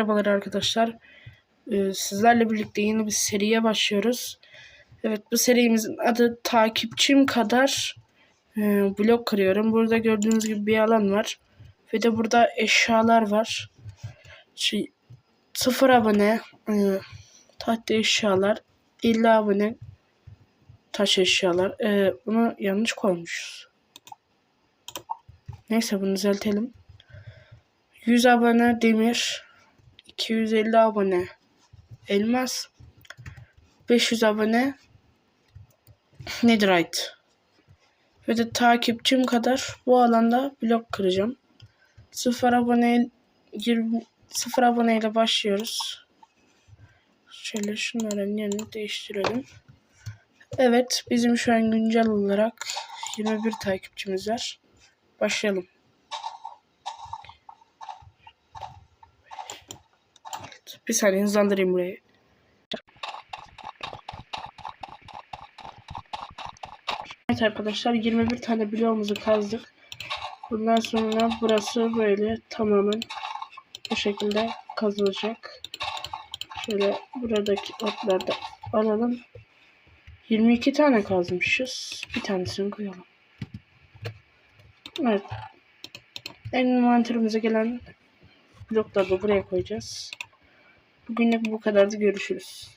Merhabalar arkadaşlar. Ee, sizlerle birlikte yeni bir seriye başlıyoruz. Evet bu serimizin adı takipçim kadar e, blok kırıyorum. Burada gördüğünüz gibi bir alan var. Ve de burada eşyalar var. Şey, 0 abone e, tahta eşyalar 50 abone taş eşyalar. E, bunu yanlış koymuşuz. Neyse bunu düzeltelim. 100 abone demir 250 abone. Elmas 500 abone. Netherite ve de takipçim kadar bu alanda blok kıracağım. 0 abone 20 0 aboneyle başlıyoruz. Şöyle şunların yerini değiştirelim. Evet bizim şu an güncel olarak 21 takipçimiz var. Başlayalım Bir saniye hızlandırayım burayı. Evet arkadaşlar 21 tane bloğumuzu kazdık. Bundan sonra burası böyle tamamen bu şekilde kazılacak. Şöyle buradaki otları da alalım. 22 tane kazmışız. Bir tanesini koyalım. Evet. Envanterimize gelen blokları da buraya koyacağız. Bugünlük bu kadardı. Görüşürüz.